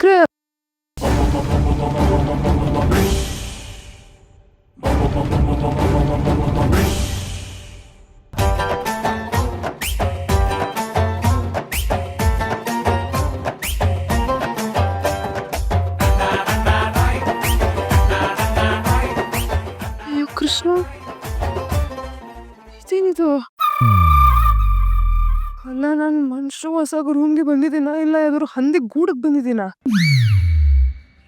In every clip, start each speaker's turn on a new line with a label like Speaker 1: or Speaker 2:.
Speaker 1: ವಿಕ್ರಮ್ ಅಯ್ಯೋ ಮನುಷ್ಯ ಹೊಸಾಗ ರೂಮ್ಗೆ ಬಂದಿದ್ದೀನ? ಇಲ್ಲ, ಯಾವ್ದಾದ್ರು ಹಂದಿ ಗೂಡಕ್ಕೆ ಬಂದಿದ್ದೀನ?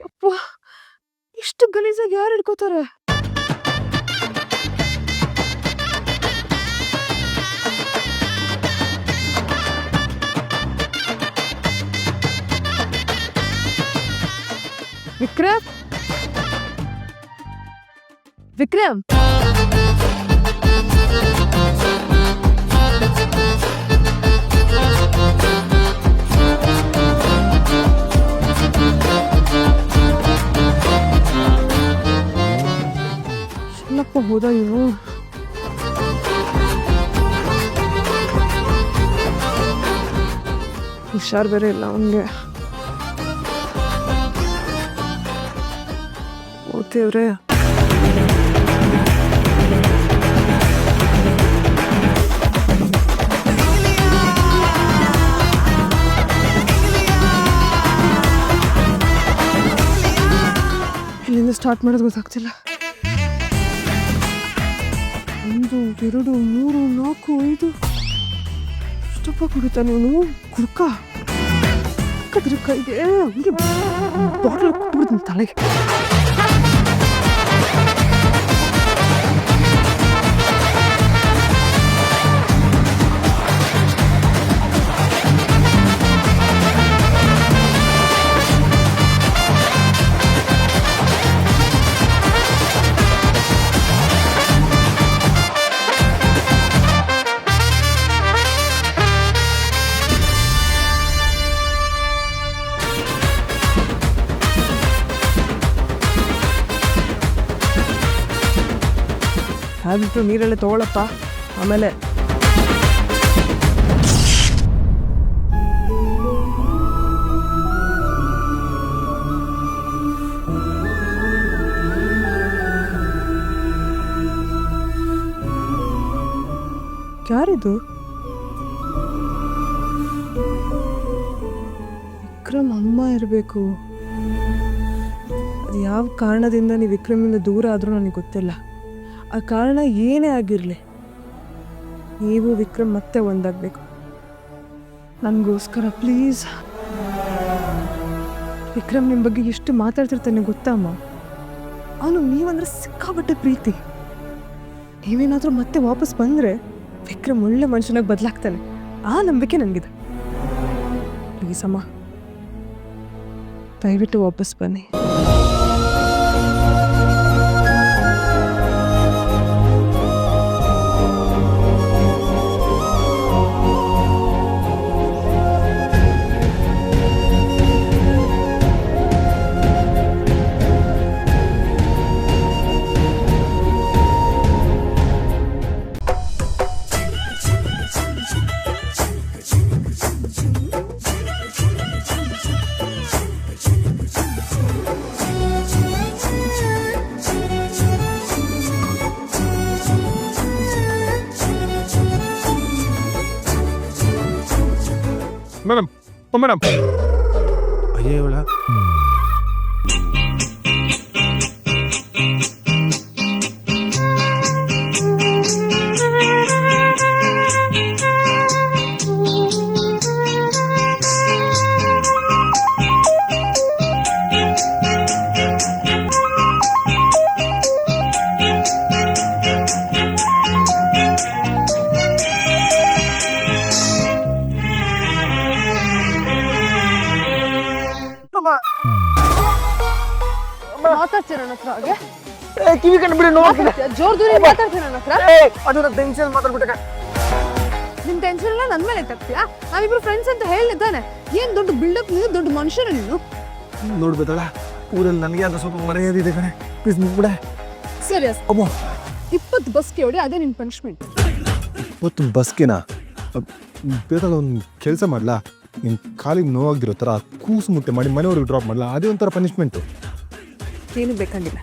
Speaker 1: ಯಪ್ಪ! ಇಷ್ಟು ಗಲೀಜಾಗಿ ಯಾರು ಹಿಡ್ಕೋತಾರೆ? ವಿಕ್ರಮ್? ವಿಕ್ರಮ್? ಹೋದ ಇವು ಹುಷಾರ್ ಬೇರೆ ಇಲ್ಲ ಅವನಿಗೆ. ಓದ್ತೇವ್ರೆ ಇಲ್ಲಿಂದ ಸ್ಟಾರ್ಟ್ ಮಾಡೋದು ಗೊತ್ತಾಗ್ತಿಲ್ಲ. 완전 드르릉 우르릉 아크 웨이드 스톱하고 그랬잖아요 그럴까? 그럴까? 이게 이게 뭐를 모르는 달래 ಹಾಬಿಟ್ಟು ನೀರಲ್ಲೇ ತಗೊಳಪ್ಪ. ಆಮೇಲೆ ಯಾರಿದು? ವಿಕ್ರಮ್ ಅಮ್ಮ ಇರಬೇಕು. ಅದು ಯಾವ ಕಾರಣದಿಂದ ನೀವು ವಿಕ್ರಮಿಂದ ದೂರ ಆದರೂ ನನಗೆ ಗೊತ್ತಿಲ್ಲ. ಆ ಕಾರಣ ಏನೇ ಆಗಿರಲಿ, ನೀವು ವಿಕ್ರಮ್ ಮತ್ತೆ ಒಂದಾಗಬೇಕು. ನನಗೋಸ್ಕರ ಪ್ಲೀಸ್. ವಿಕ್ರಮ್ ನಿಮ್ಮ ಬಗ್ಗೆ ಎಷ್ಟು ಮಾತಾಡ್ತಿರ್ತಾನೆ ಗೊತ್ತಮ್ಮ ಅವನು ನೀವಂದ್ರೆ ಸಿಕ್ಕಾಬಟ್ಟೆ ಪ್ರೀತಿ. ನೀವೇನಾದರೂ ಮತ್ತೆ ವಾಪಸ್ ಬಂದರೆ ವಿಕ್ರಮ್ ಒಳ್ಳೆ ಮನುಷ್ಯನಾಗಿ ಬದಲಾಗ್ತಾನೆ. ಆ ನಂಬಿಕೆ ನನಗಿದೆ ಪ್ಲೀಸ್, ಅಮ್ಮ. ದಯವಿಟ್ಟು ವಾಪಸ್ ಬನ್ನಿ.
Speaker 2: ಮೇಡಮ್ ಓ ಮೇಡಮ್ ಕಿವಿ ಕಣ್ಣು ಬಿಡಿ ನೋಡ್ತಿದೆ
Speaker 1: ಜೋರ್ ದೂರ ಮಾತಾಡ್ತೀರ ನನ್ನ ಹತ್ರ.
Speaker 2: ಅದು ನನ್ನ ಟೆನ್ಷನ್ ಮಾತಾಡ್ಬಿಟ್ಟೆ
Speaker 1: ನಿನ್ ಟೆನ್ಷನ್ ಎಲ್ಲ ನನ್ನ ಮೇಲೆ ತಗ್ತೀಯಾ? ನಾವಿಬ್ರು ಫ್ರೆಂಡ್ಸ್ ಅಂತ ಹೇಳಿದ್ದಾನೆ ಏನ್ ದೊಡ್ಡ ಬಿಲ್ಡಪ್ ನೀನು ದೊಡ್ಡ ಮನುಷ್ಯನ ನೀನು?
Speaker 2: ನೋಡ್ಬೇಕಲ್ಲ ಊರಲ್ಲಿ ನನಗೆ ಅದು ಸ್ವಲ್ಪ ಮರ್ಯಾದಿದೆ ಕಣೆ. ಪ್ಲೀಸ್ ಬಿಡೆ
Speaker 1: ಸೀರಿಯಸ್
Speaker 2: ಅಮ್ಮ.
Speaker 1: ಇಪ್ಪತ್ತು ಬಸ್ಗೆ ಹೊಡಿ ಅದೇ ನಿನ್ ಪನಿಷ್ಮೆಂಟ್
Speaker 2: ಇವತ್ತು ಬಸ್ಗೆನಾ? ಬೇಕಾದ ಒಂದು ಕೆಲಸ ಮಾಡ್ಲಾ? ನಿನ್ ಕಾಲಿಗೆ ನೋವಾಗಿರೋ ಥರ ಕೂಸು ಮುಟ್ಟೆ ಮಾಡಿ ಮನೆಯವ್ರಿಗೆ ಡ್ರಾಪ್ ಮಾಡಲ್ಲ ಅದೇ ಒಂಥರ ಪನಿಷ್ಮೆಂಟು
Speaker 1: ಏನು ಬೇಕಾಗಿಲ್ಲ.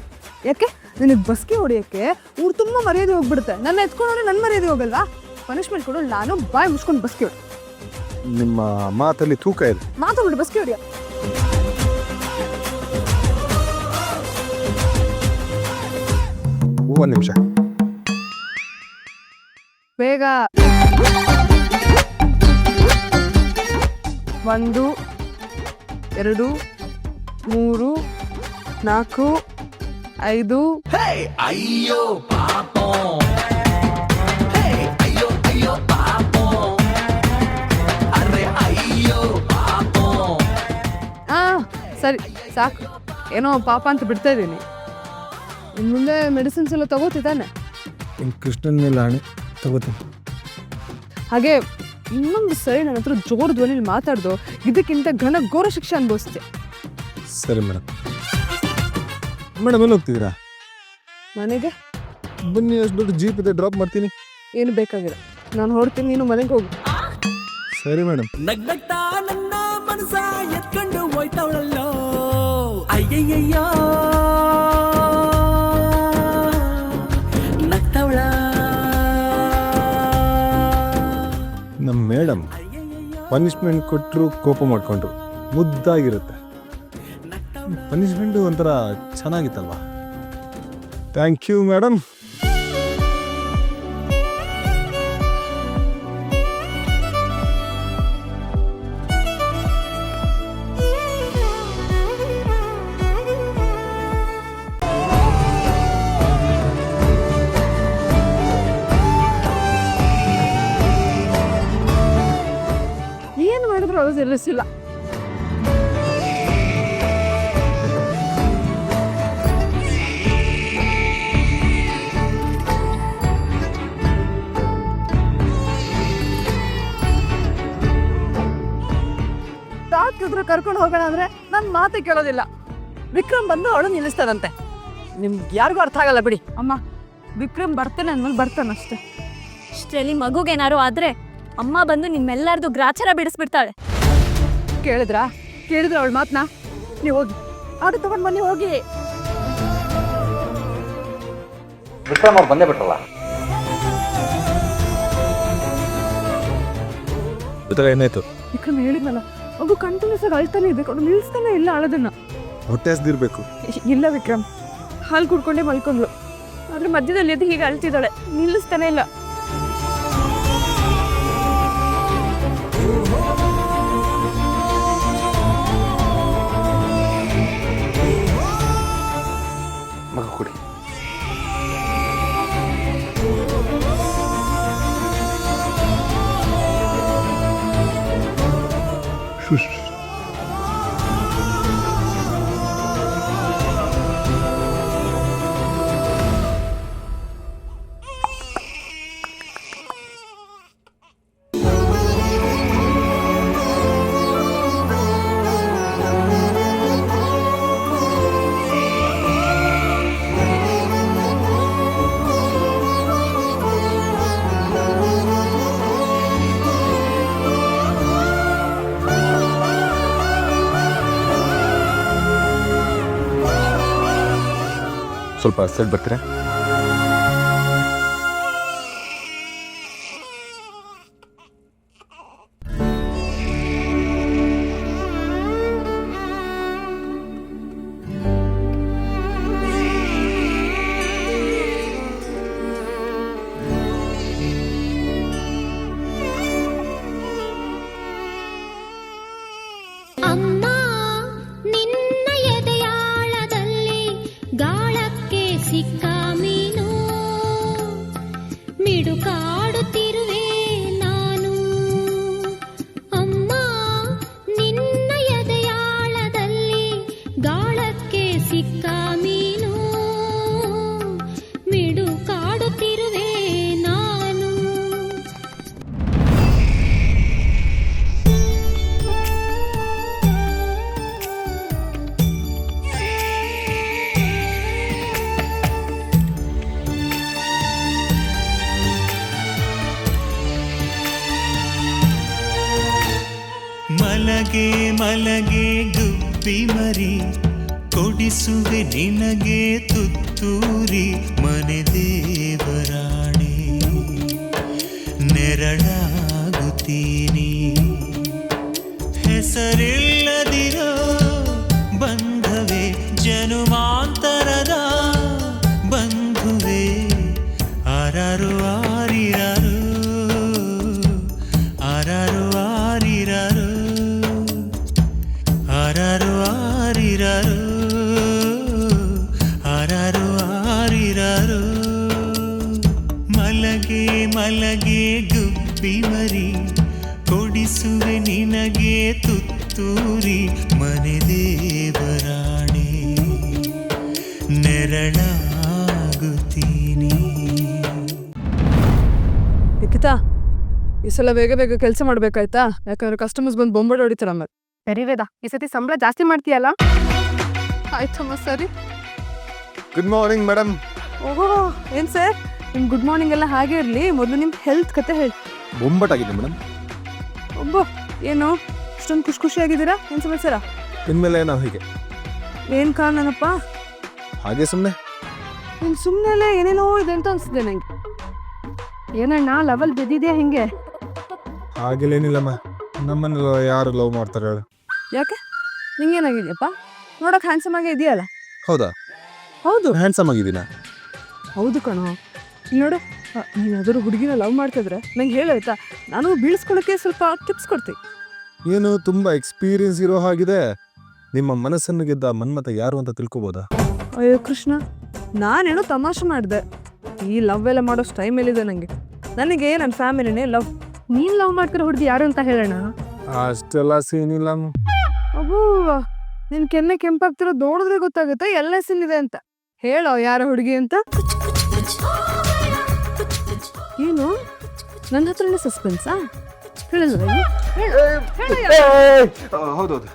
Speaker 1: ಯಾಕೆ? ನಿನಗೆ ಬಸ್ಗೆ ಹೊಡೆಯೋಕ್ಕೆ ಊರು ತುಂಬ ಮರ್ಯಾದೆ ಹೋಗ್ಬಿಡುತ್ತೆ. ನನ್ನ ಎತ್ಕೊಂಡ್ರೆ ನನ್ನ ಮರ್ಯಾದೆ ಹೋಗಲ್ವಾ? ಪನಿಷ್ಮೆಂಟ್ ಕೊಡು ನಾನು ಬಾಯ್ ಮುಚ್ಕೊಂಡು ಬಸ್ಗೆ ಹೊಡಿ
Speaker 2: ನಿಮ್ಮ ಮಾತಲ್ಲಿ ತೂಕ ಇದೆ.
Speaker 1: ಮಾತಾಡ್ಬಿಡು ಬಸ್ಗೆ ಹೊಡಿಯ.
Speaker 2: ಒಂದು ನಿಮಿಷ.
Speaker 1: ಬೇಗ. ಒಂದು ಎರಡು ಮೂರು ನಾಲ್ಕು ಐದು. ಅಯ್ಯೋ ಆ ಸರಿ ಸಾಕು. ಏನೋ ಪಾಪ ಅಂತ ಬಿಡ್ತಾ ಇದ್ದೀನಿ. ಇನ್ನು ಮುಂದೆ ಮೆಡಿಸಿನ್ಸ್ ಎಲ್ಲ ತಗೋತಿದ್ದಾನೆ
Speaker 2: ಕೃಷ್ಣನ್ ಕೃಷ್ಣನ ಮೇಲೆ ಹಣೆ ತಗೋತೀನಿ.
Speaker 1: ಹಾಗೆ ಇನ್ನೊಂದು ಸರಿ ನನ್ನ ಹತ್ರ ಜೋರು ಧ್ವನಿಲಿ ಮಾತಾಡ್ದು ಇದಕ್ಕಿಂತ ಘನ ಘೋರ ಶಿಕ್ಷೆ ಅನುಭವಿಸ್ತೆ.
Speaker 2: ಸರಿ ಮೇಡಮ್ ಮೇಡಮ್ ಎಲ್ಲಿ ಹೋಗ್ತಿದ್ದೀರಾ?
Speaker 1: ಮನೆಗೆ?
Speaker 2: ಬನ್ನಿ ಅಷ್ಟು ದೊಡ್ಡ ಜೀಪ್ ಇದೆ ಡ್ರಾಪ್ ಮಾಡ್ತೀನಿ.
Speaker 1: ಏನು ಬೇಕಾಗಿಲ್ಲ. ನಾನು ಹೊರಡ್ತೀನಿ ನೀನು ಮನೆಗೆ ಹೋಗು.
Speaker 2: ಸರಿ ಮೇಡಮ್.
Speaker 3: ನಗ್ನಗ್ತಾ ನನ್ನ ಮನಸ ಎತ್ಕೊಂಡು ಹೋಯ್ತವಳಲ್ಲೋ? ಅಯ್ಯಯ್ಯಯ್ಯೋ. ನಗ್ತವಳ?
Speaker 2: ನಮ್ಮ ಮೇಡಮ್ ಪನಿಷ್ಮೆಂಟ್ ಕೊಟ್ಟರು ಕೋಪ ಮಾಡಿಕೊಂಡ್ರು. ಮುದ್ದಾಗಿರುತ್ತೆ. ಪನಿಷ್ಮೆಂಟು ಒಂಥರ ಚೆನ್ನಾಗಿತ್ತಲ್ವಾ? ಥ್ಯಾಂಕ್ ಯು ಮೇಡಮ್
Speaker 1: ಏನು ಮಾಡಿದ್ರು ಅವ್ರು ಸಲ್ಲಿಸಿಲ್ಲ ಡಾಕ್ಟ್ರ್ ಕರ್ಕೊಂಡು ಹೋಗೋಣ ಅಂದ್ರೆ ನನ್ನ ಮಾತೇ ಕೇಳೋದಿಲ್ಲ. ವಿಕ್ರಮ್ ಬಂದು ಅವಳು ನಿಲ್ಲಿಸ್ತಾರಂತೆ ನಿಮ್ಗೆ ಯಾರಿಗೂ ಅರ್ಥ ಆಗಲ್ಲ ಬಿಡಿ. ಅಮ್ಮ ವಿಕ್ರಮ್ ಬರ್ತಾನೆ ಅಂದ್ಮೇಲೆ ಬರ್ತಾನೆ ಅಷ್ಟೇ.
Speaker 4: ಅಷ್ಟರಲ್ಲಿ ಮಗುಗೇನಾರು ಆದ್ರೆ ಅಮ್ಮ ಬಂದು ನಿಮ್ಮೆಲ್ಲರದು ಗ್ರಾಚಾರ ಬಿಡಿಸ್ಬಿಡ್ತಾಳೆ.
Speaker 1: ಕೇಳಿದ್ರಾ? ಕೇಳಿದ್ರ ಅವಳ ಮಾತನ್ನ ನೀವು ಹೋಗಿ. ಅದು ತಗೊಂಡು ಬನ್ನಿ ಹೋಗಿ.
Speaker 5: ವಿಕ್ರಮ್ ಅವ್ರು ಬಂದೇ ಬಿಟ್ರಲ್ಲ?
Speaker 2: ಏನಾಯ್ತು?
Speaker 1: ವಿಕ್ರಮ್ ಹೇಳಿದ್ನಲ್ಲ. ಮಗು ಕಂಟಿನ್ಯೂಸ್ ಆಗಿ ಅಳ್ತಾನೆ ಇದೆ. ಅವ್ನು ನಿಲ್ಲಿಸ್ತಾನೆ ಇಲ್ಲ ಅಳೋದನ್ನು
Speaker 2: ಹೊಟ್ಟೆ ಹಸ್ದಿರ್ಬೇಕು
Speaker 1: ಇಲ್ಲ ವಿಕ್ರಮ್. ಹಾಲು ಕುಡ್ಕೊಂಡೇ ಮಲ್ಕೊಂಡ್ಲು. ಆದ್ರೆ ಮಧ್ಯದಲ್ಲಿ ಎದ್ದು ಹೀಗೆ ಅಳ್ತಿದ್ದಾಳೆ. ನಿಲ್ಲಿಸ್ತಾನೆ ಇಲ್ಲ.
Speaker 2: ಸ್ವಲ್ಪ ಸೆಟ್ ಬರ್ತೀರಾ
Speaker 6: ಅಮ್ಮ
Speaker 7: শিক্ষা ಗುಬ್ಬಿ ಮರಿ ಕೊಡಿಸುವೆ ನಿನಗೆ ತುತ್ತೂರಿ ಮನೆ ದೇವರಾಣಿ. ನೆರಳಾಗುತ್ತೀನಿ. ಹೆಸರಿಲ್ಲದಿರೋ ನಿನಗೆ ತುತ್ತೂರಿ ಮನೆ ದೇವರಾಣಿ ನೆರಳಾಗುತ್ತೀನಿ.
Speaker 1: ನಿಖಿತಾ ಈ ಸಲ ಬೇಗ ಬೇಗ ಕೆಲಸ ಮಾಡ್ಬೇಕಾಯ್ತಾ? ಯಾಕಂದ್ರೆ ಕಸ್ಟಮರ್ಸ್ ಬಂದು ಬೊಂಬಡ ಹೊಡಿತಾರ ಆಮೇಲೆ. ಸರಿ ವೇದ ಈ ಸತಿ ಸಂಬಳ ಜಾಸ್ತಿ ಮಾಡ್ತೀಯಲ್ಲ? ಆಯ್ತಮ್ಮ ಸರಿ.
Speaker 2: ಗುಡ್ ಮಾರ್ನಿಂಗ್ ಮೇಡಮ್
Speaker 1: ಓಹೋ ಏನ್ ಸರ್? ನಿಮ್ ಗುಡ್ ಮಾರ್ನಿಂಗ್ ಎಲ್ಲ ಹಾಗೆ ಇರ್ಲಿ. ಮೊದಲು ನಿಮ್ ಹೆಲ್ತ್ ಕತೆ ಹೇಳಿ.
Speaker 2: ಬೊಂಬಟಾಗಿದೆ ಮೇಡಮ್
Speaker 1: ಒಬ್ಬ ಏನು? ಇಷ್ಟೊಂದು ಖುಷಿ ಖುಷಿಯಾಗಿದ್ದೀರಾ? ಏನು ಸಮಾಚಾರ?
Speaker 2: ಇನ್ಮೇಲೆ ನಾವು ಹೀಗೆ.
Speaker 1: ಏನು ಕಾರಣನಪ್ಪ?
Speaker 2: ಹಾಗೆ ಸುಮ್ಮನೆ
Speaker 1: ನಿನ್ ಸುಮ್ಮನೆ ಏನೇನೋ ಇದೆ ಅಂತ ಅನಿಸ್ತಿದೆ ನಂಗೆ. ಏನಣ್ಣ ಲೆವೆಲ್ ಬೆದ್ದಿದ್ಯಾ ಹಿಂಗೆ?
Speaker 2: ಹಾಗೆಲ್ಲೇನಿಲ್ಲಮ್ಮ. ನಮ್ಮನ್ನ ಯಾರು ಲವ್ ಮಾಡ್ತಾರೆ ಹೇಳು.
Speaker 1: ಯಾಕೆ? ನಿಂಗೇನಾಗಿದೆಯಪ್ಪ? ನೋಡಕ್ ಹ್ಯಾಂಡ್ಸಮ್ ಆಗೇ ಇದೆಯಲ್ಲ?
Speaker 2: ಹೌದಾ?
Speaker 1: ಹೌದು.
Speaker 2: ಹ್ಯಾಂಡ್ಸಮ್ ಆಗಿದ್ದೀನ?
Speaker 1: ಹೌದು ಕಣೋ. ನೋಡು ನೀನು ಅದರ ಹುಡುಗಿನ ಲವ್ ಮಾಡ್ತಿದ್ರೆ ನಂಗೆ ಹೇಳಾಯ್ತಾ ನಾನು ಬೀಳ್ಸ್ಕೊಳಕ್ಕೆ ಸ್ವಲ್ಪ ಟಿಪ್ಸ್ ಕೊಡ್ತೀನಿ
Speaker 2: ಏನು ತುಂಬಾ ಎಕ್ಸ್ಪೀರಿಯನ್ಸ್ ಇರೋ ಹಾಗಿದೆ? ನಿಮ್ಮ ಮನಸ್ಸನ್ನು ಗೆದ್ದ ಮನ್ಮತ ಯಾರು ಅಂತ ತಿಳ್ಕೊಬೋದಾ?
Speaker 1: ಅಯ್ಯೋ ಕೃಷ್ಣ ನಾನೇನೋ ತಮಾಷೆ ಮಾಡಿದೆ. ಈ ಲವ್ ಎಲ್ಲ ಮಾಡೋ ಟೈಮ್ ಎಲ್ಲಿದೆ ನನಗೆ ನನಗೆ ನನ್ನ ಫ್ಯಾಮಿಲಿನೇ ಲವ್ ನೀನ್ ಲವ್ ಮಾಡ್ತಿರೋ ಹುಡುಗಿ ಯಾರು ಅಂತ ಹೇಳೋಣ
Speaker 2: ಅಷ್ಟೆಲ್ಲ ಸೀನಿಲ್ಲ
Speaker 1: ಅಬ್ಬೂ ನಿನ್ ಕೆನ್ನೆ ಕೆಂಪಾಗ್ತಿರೋ ನೋಡಿದ್ರೆ ಗೊತ್ತಾಗುತ್ತೆ ಎಲ್ಲ ಇದೆ ಅಂತ. ಹೇಳೋ ಯಾರ ಹುಡುಗಿ ಅಂತ? ಏನು? ನನ್ನ ಹತ್ರನೇ ಸಸ್ಪೆನ್ಸಾ ಹೇಳಿಲ್ವ
Speaker 2: ಹೌದೌದು.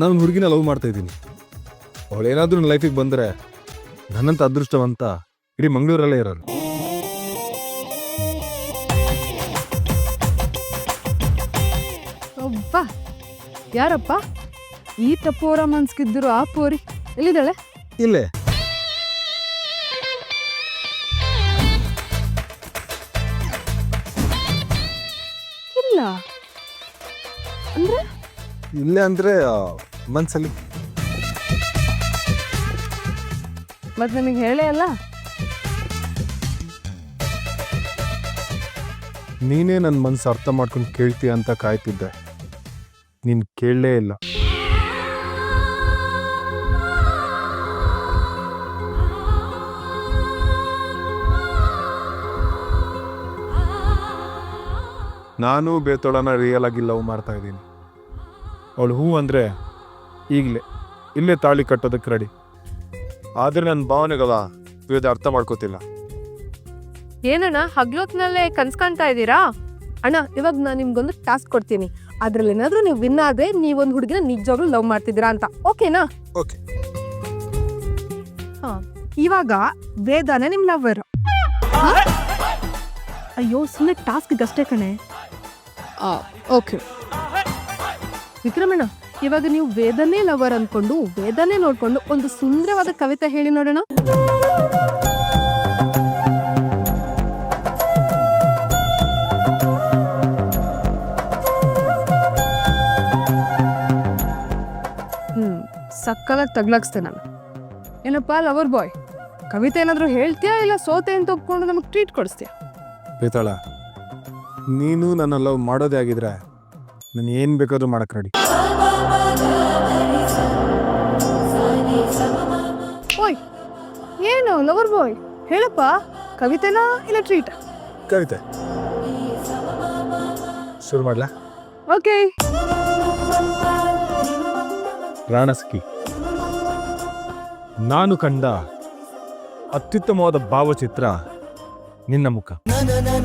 Speaker 2: ನಾನು ಹುಡುಗಿನ ಲವ್ ಮಾಡ್ತಾ ಇದ್ದೀನಿ. ಅವಳೇನಾದ್ರೂ ನನ್ನ ಲೈಫಿಗೆ ಬಂದರೆ ನನ್ನಂತ ಅದೃಷ್ಟವಂತ ಇಡೀ ಮಂಗಳೂರಲ್ಲೇ ಇರೋರು.
Speaker 1: ಒಬ್ಬ. ಯಾರಪ್ಪ? ಈ ತಪ್ಪೋರ ಮನ್ಸ್ಕಿದ್ರು ಆ ಪೋರಿ ಎಲ್ಲಿದ್ದಾಳೆ?
Speaker 2: ಇಲ್ಲ.
Speaker 1: ಇಲ್ಲೇ ಅಂದ್ರೆ
Speaker 2: ಮನ್ಸಲ್ಲಿ.
Speaker 1: ಮತ್ತೆ ನಿಮಗೆ ಹೇಳೇ ಅಲ್ಲ?
Speaker 2: ನೀನೇ ನನ್ನ ಮನ್ಸು ಅರ್ಥ ಮಾಡ್ಕೊಂಡು ಕೇಳ್ತೀಯ ಅಂತ ಕಾಯ್ತಿದ್ದೆ. ನೀನು ಕೇಳಲೇ ಇಲ್ಲ. ನಾನು ಬೇತೋಳನ ರಿಯಲ್ ಆಗಿ ಲವ್ ಮಾಡ್ತಾ ಇದ್ದೀನಿ. ಅವಳು ಹೂ ಅಂದರೆ ಈಗಲೇ ಇಲ್ಲೇ ತಾಳಿ ಕಟ್ಟೋದಕ್ಕೆ ರೆಡಿ ಆದರೆ ನನ್ನ ಭಾವನೆಗಳ ವಿವಿಧ ಅರ್ಥ ಮಾಡ್ಕೋತಿಲ್ಲ.
Speaker 1: ಏನಣ್ಣ ಹಗ್ಲೋತ್ನಲ್ಲೇ ಕನ್ಸ್ ಕಾಣ್ತಾ ಇದ್ದೀರಾ? ಅಣ್ಣ ಇವಾಗ ನಾನು ನಿಮ್ಗೊಂದು ಟಾಸ್ಕ್ ಕೊಡ್ತೀನಿ. ಅದ್ರಲ್ಲಿ ಏನಾದ್ರೂ ನೀವು ವಿನ್ ಆದ್ರೆ ನೀವೊಂದು ಹುಡುಗಿನ ನಿಜವಾಗ್ಲೂ ಲವ್ ಮಾಡ್ತಿದ್ದೀರಾ ಅಂತ. ಓಕೆನಾ
Speaker 2: ಓಕೆ
Speaker 1: ಹಾ ಇವಾಗ ವೇದಾನೆ ನಿಮ್ ಲವರ್ ಅಯ್ಯೋ ಸುಮ್ಮನೆ ಟಾಸ್ಕ್ ಅಷ್ಟೇ ಕಣೆ. ಓಕೆ ವಿಕ್ರಮಣ್ಣ, ಇವಾಗ ನೀವು ವೇದನೆ ಲವರ್ ಅನ್ಕೊಂಡು ವೇದನೆ ನೋಡ್ಕೊಂಡು ಒಂದು ಸುಂದರವಾದ ಕವಿತೆ ಹೇಳಿ ನೋಡೋಣ. ಹ್ಮ್ ಸಕ್ಕಲಾಗಿ ತಗ್ಲಾಕ್ಸ್ತೆ ನಾನು. ಏನಪ್ಪ, ಲವರ್ ಬಾಯ್, ಕವಿತೆ ಏನಾದರೂ ಹೇಳ್ತೀಯಾ ಇಲ್ಲ ಸೋತೆ ಅಂತ ಒಪ್ಕೊಂಡು ನಮಗೆ ಟ್ರೀಟ್ ಕೊಡಿಸ್ತೀಯಾ?
Speaker 2: ಬೇತಾಳ ನೀನು ನನ್ನ ಲವ್ ಮಾಡೋದೇ ಆಗಿದ್ರೆ ನಾನು ಏನು ಬೇಕಾದರೂ ಮಾಡಕ್ಕೆ ರೆಡಿ
Speaker 1: ಓಯ್ ಏನು ಲವರ್ ಬಾಯ್ ಹೇಳಪ್ಪ ಕವಿತೆನಾ ಇಲ್ಲ ಟ್ರೀಟ್
Speaker 2: ಕವಿತೆ. ಶುರು ಮಾಡಲಾ?
Speaker 1: ಓಕೆ
Speaker 2: ರಾಣಸ್ಕಿ ನಾನು ಕಂಡ ಅತ್ಯುತ್ತಮವಾದ ಭಾವಚಿತ್ರ ನಿನ್ನ ಮುಖ.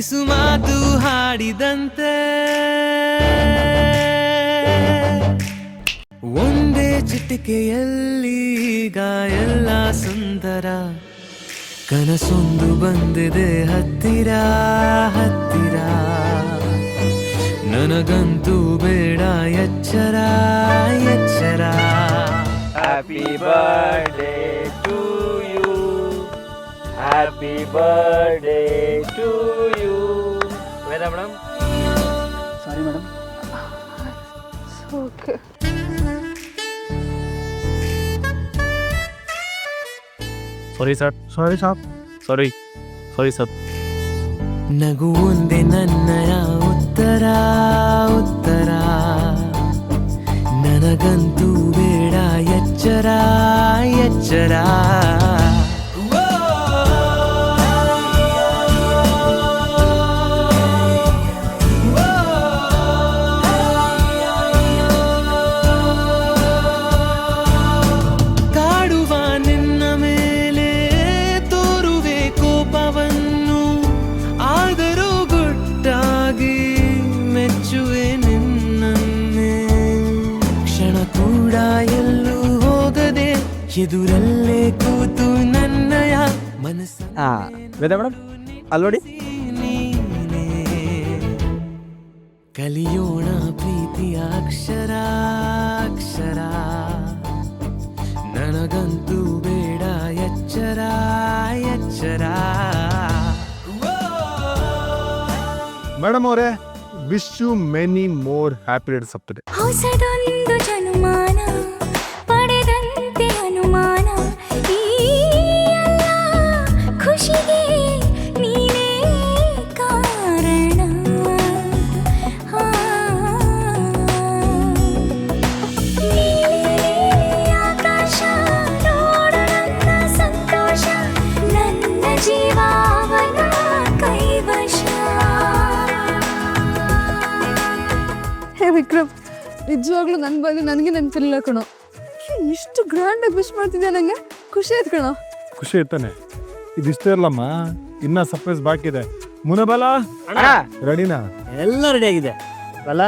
Speaker 3: ಮಾತು ಹಾಡಿದಂತೆ. ಒಂದೇ ಚಿಟಿಕೆಯಲ್ಲಿ ಈಗ ಎಲ್ಲ ಸುಂದರ. ಕನಸೊಂದು ಬಂದಿದೆ, ಹತ್ತಿರ ಹತ್ತಿರ. ನನಗಂತೂ ಬೇಡ, ಎಚ್ಚರ ಎಚ್ಚರ.
Speaker 5: Happy birthday to you happy birthday to you madam? Sorry madam.
Speaker 1: Okay
Speaker 2: sorry sir sorry Sab sorry sorry sir
Speaker 3: ನಗು ಒಂದೇ ನನ್ನಯ ಉತ್ತರ ಉತ್ತರ. ನನಗಂತೂ ಬೇಡ ಎಚ್ಚರ ಎಚ್ಚರ. ಎದುರಲ್ಲೇ ಕೂತು ನನ್ನಯ ಮನಸ್ಸ
Speaker 5: ವೇದ ಮೇಡಮ್ ಅಲ್ಲಿ ನೋಡಿ
Speaker 3: ನೀನೇ ಕಲಿಯೋಣ ಪ್ರೀತಿಯ ಅಕ್ಷರ ಅಕ್ಷರ. ನನಗಂತೂ ಬೇಡ ಎಚ್ಚರ ಎಚ್ಚರ.
Speaker 2: ಮೇಡಮ್ ಅವರೇ wish you many more happy dates of today
Speaker 6: ಹೊಸದೊಂದು ಜನುಮಾನ.
Speaker 1: ನಿಜವಾಗ್ಲೂ ನನ್ನ ಬಗ್ಗೆ ನನಗೆ ನೆನಪಿಲ್ಲ ಕಣೋ. ಇಷ್ಟು ಗ್ರ್ಯಾಂಡಾಗಿ ವಿಶ್ ಮಾಡ್ತಿದ್ಯಾ ನಂಗೆ? ಖುಷಿ ಆಯ್ತು ಕಣೋ.
Speaker 2: ಖುಷಿ ಇರ್ತಾನೆ ಇದಿಷ್ಟೇ ಇರಲಮ್ಮ ಇನ್ನ ಸರ್ಪ್ರೈಸ್ ಬಾಕಿ ಇದೆ ಮುನಬಲ ರೆಡಿನಾ
Speaker 5: ಎಲ್ಲ ರೆಡಿ ಆಗಿದೆ. ಅಲ್ಲ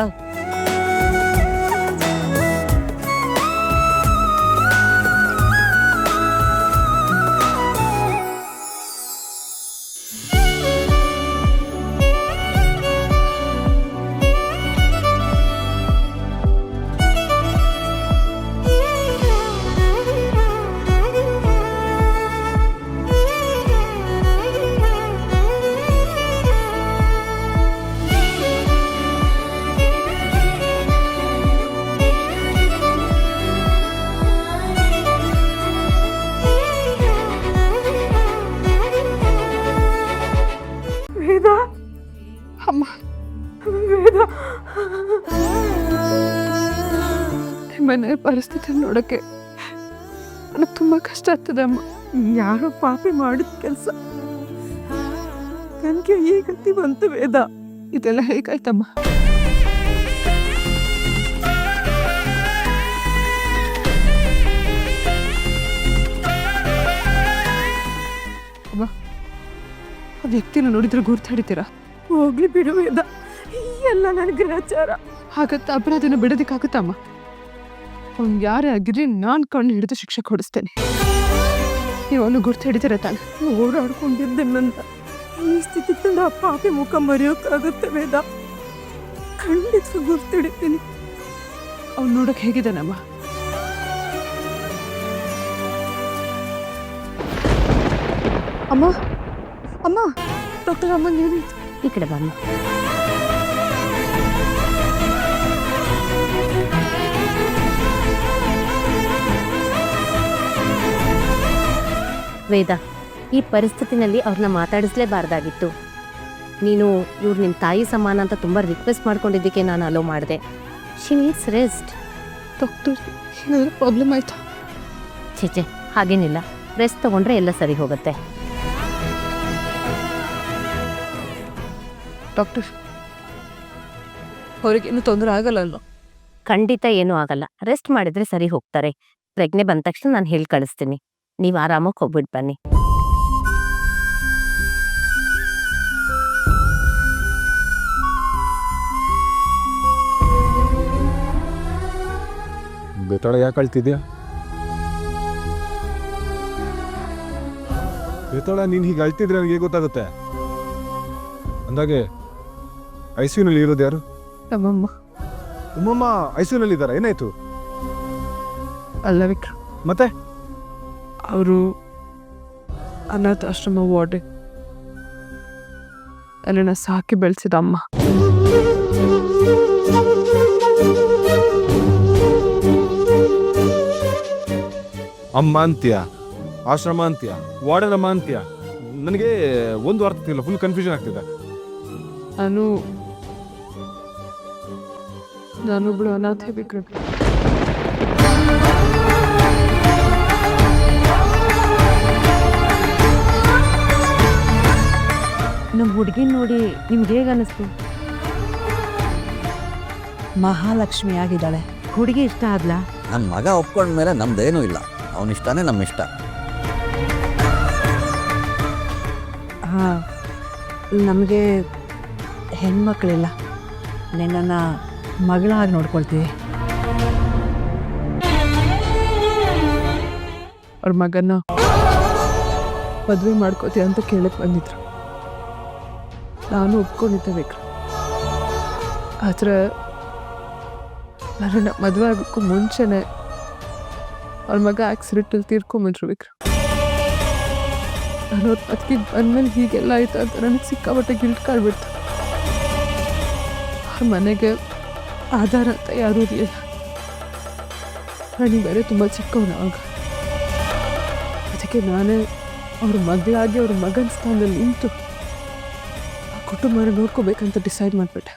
Speaker 1: ಪರಿಸ್ಥಿತಿ ನೋಡೋಕ್ಕೆ ನನಗೆ ತುಂಬ ಕಷ್ಟ ಆಗ್ತದೆ ಅಮ್ಮ. ಯಾರೋ ಪಾಪಿ ಮಾಡಿದ ಕೆಲಸ. ನನಗೆ ಈ ಗತಿ ಬಂತು ವೇದ. ಇದೆಲ್ಲ ಹೇಗಾಯ್ತಮ್ಮ? ಆ ವ್ಯಕ್ತಿನ ನೋಡಿದ್ರೆ ಗುರ್ತಾಡಿತೀರಾ ಹೋಗ್ಲಿ ಬಿಡು ವೇದ. ಎಲ್ಲ ನನ್ನ ಗ್ರಹಚಾರ ಹಾಗತ್ತ ಅಪರಾಧನ ಬಿಡೋದಕ್ಕಾಗುತ್ತಮ್ಮ ಅವ್ನು ಯಾರೇ ಆಗಿರ್ಲಿ ನಾನು ಕಣ್ಣು ಹಿಡಿದು ಶಿಕ್ಷೆ ಕೊಡಿಸ್ತೇನೆ. ಇವನು ಗುರ್ತು ಹಿಡಿತೀರ ತಾನೆ? ಓಡಾಡ್ಕೊಂಡಿದ್ದೆನಂತ ಈ ಸ್ಥಿತಿ ತಂದು ಆ ಪಾಪಿ ಮುಖ ಮರೆಯೋಕ್ಕಾಗುತ್ತೆ ವೇದ. ಖಂಡಿತ ಗುರ್ತು ಹಿಡಿತೀನಿ. ಅವ್ನು ನೋಡಕ್ ಹೇಗಿದ್ದಾನಮ್ಮ ಅಮ್ಮ ಅಮ್ಮ. ಡಾಕ್ಟರ್ ಅಮ್ಮ ನೀನು
Speaker 4: ಈ ಕಡೆ ಬಮ್ಮ ವೇದ ಈ ಪರಿಸ್ಥಿತಿನಲ್ಲಿ ಅವ್ರನ್ನ ಮಾತಾಡಿಸ್ಲೇಬಾರ್ದಾಗಿತ್ತು. ನೀನು ಇವ್ರು ನಿಮ್ಮ ತಾಯಿ ಸಮಾನ ಅಂತ ತುಂಬ ರಿಕ್ವೆಸ್ಟ್ ಮಾಡ್ಕೊಂಡಿದ್ದಕ್ಕೆ ನಾನು ಅಲೋ ಮಾಡಿದೆ. ಶಿ ನೀಡ್ಸ್ ರೆಸ್ಟ್
Speaker 1: ಡಾಕ್ಟರ್ ಏನಾದರೂ ಪ್ರಾಬ್ಲಮ್ ಆಯಿತಾ?
Speaker 4: ಚೇಚೆ ಹಾಗೇನಿಲ್ಲ. ರೆಸ್ಟ್ ತೊಗೊಂಡ್ರೆ ಎಲ್ಲ ಸರಿ ಹೋಗುತ್ತೆ.
Speaker 1: ಡಾಕ್ಟರ್ ಅವ್ರಿಗೇನು ತೊಂದರೆ ಆಗಲ್ಲ ಅಲ್ವಾ
Speaker 4: ಖಂಡಿತ ಏನೂ ಆಗಲ್ಲ. ರೆಸ್ಟ್ ಮಾಡಿದ್ರೆ ಸರಿ ಹೋಗ್ತಾರೆ. ಪ್ರಜ್ಞೆ ಬಂದ ತಕ್ಷಣ ನಾನು ಹೇಳಿ ಕಳಿಸ್ತೀನಿ. ನೀವು ಆರಾಮಾಗಿ ಹೋಗ್ಬಿಟ್ಟು ಬನ್ನಿ.
Speaker 2: ಬೇತಾಳ ಯಾಕೆ ಅಳ್ತಿದ್ಯಾ? ಬೇತಾಳ ನೀನು ಹೀಗೆ ಅಳ್ತಿದ್ರೆ ನನಗೆ ಗೊತ್ತಾಗುತ್ತೆ? ಅಂದಾಗೆ ಐ ಸಿ ಯುನಲ್ಲಿ ಇರೋದು ಯಾರು?
Speaker 1: ನಮ್ಮಮ್ಮ
Speaker 2: ಉಮ್ಮಮ್ಮ ಐ ಸಿ ಯುನಲ್ಲಿ ಇದ್ದಾರೆ ಏನಾಯ್ತು?
Speaker 1: ಅಲ್ಲ ವಿಕ್ರಮ್.
Speaker 2: ಮತ್ತೆ?
Speaker 1: ಅವರು ಅನಾಥ ಆಶ್ರಮ ವಾರ್ಡೆ ಅಲ್ಲಿನ ಸಾಕಿ ಬೆಳೆಸಿದ ಅಮ್ಮ.
Speaker 2: ಅಮ್ಮ ಅಂತ್ಯ ಆಶ್ರಮ ಅಂತ್ಯ ವಾರ್ಡನಮ್ಮ ಅಂತ್ಯ. ನನಗೆ ಒಂದು ಅರ್ಥ ಆಗ್ತಿಲ್ಲ ಫುಲ್ ಕನ್ಫ್ಯೂಷನ್ ಆಗ್ತಿದೆ.
Speaker 1: ನಾನು ನಾನೊಬ್ಳು ಅನಾಥ ವಿಕ್ರಮ್
Speaker 4: ನೋಡಿ ನಿಮ್ಗೆ ಹೇಗೆ ಅನ್ನಿಸ್ತು?
Speaker 8: ಮಹಾಲಕ್ಷ್ಮಿ ಆಗಿದ್ದಾಳೆ.
Speaker 4: ಹುಡುಗಿ ಇಷ್ಟ ಆದ್ಲಾ
Speaker 9: ನನ್ನ ಮಗ ಒಪ್ಕೊಂಡ್ಮೇಲೆ ನಮ್ದೇನೂ ಇಲ್ಲ. ಅವನಿಷ್ಟಾನೇ ನಮ್ಮ ಇಷ್ಟ.
Speaker 8: ಹಾಂ ನಮಗೆ ಹೆಣ್ಮಕ್ಳಿಲ್ಲ. ನಿನ್ನನ್ನು ಮಗಳಾಗಿ ನೋಡ್ಕೊಳ್ತೀವಿ.
Speaker 1: ಅವ್ರ ಮಗನ ಮದುವೆ ಮಾಡ್ಕೋತೀಯ ಅಂತ ಕೇಳಕ್ಕೆ ಬಂದಿದ್ರು. ನಾನು ಒಪ್ಕೊಂಡಿದ್ದೆ ಆದ್ರೆ ನನ್ನ ಮದುವೆ ಆಗೋಕ್ಕೂ ಮುಂಚೆನೆ ಅವ್ರ ಮಗ ಆಕ್ಸಿಡೆಂಟಲ್ಲಿ ತೀರ್ಕೊಂಬಿಟ್ರು ವಿಕ್ರಮ್. ನಾನು ಅವ್ರ ಬದುಕಿಗೆ ಬಂದ್ಮೇಲೆ ಹೀಗೆಲ್ಲ ಆಯ್ತು ಅಂತ ನನಗೆ ಸಿಕ್ಕಾಪಟ್ಟೆ ಗಿಲ್ಟ್ ಕಾಡ್ಬಿಡ್ತು ಅವ್ರ ಮನೆಗೆ ಆಧಾರ ಅಂತ ಯಾರೂ ಇರಲಿಲ್ಲ. ನನಗೆ ಬೇರೆ ತುಂಬ ಚಿಕ್ಕವನು ಆಗ ಅದಕ್ಕೆ ನಾನೇ ಅವ್ರ ಮಗಳಾಗಿ ಅವ್ರ ಮಗನ ಸ್ಥಾನದಲ್ಲಿ ನಿಂತು ಆ ಕುಟುಂಬನ ನೋಡ್ಕೋಬೇಕಂತ ಡಿಸೈಡ್ ಮಾಡಿಬಿಟ್ಟೆ.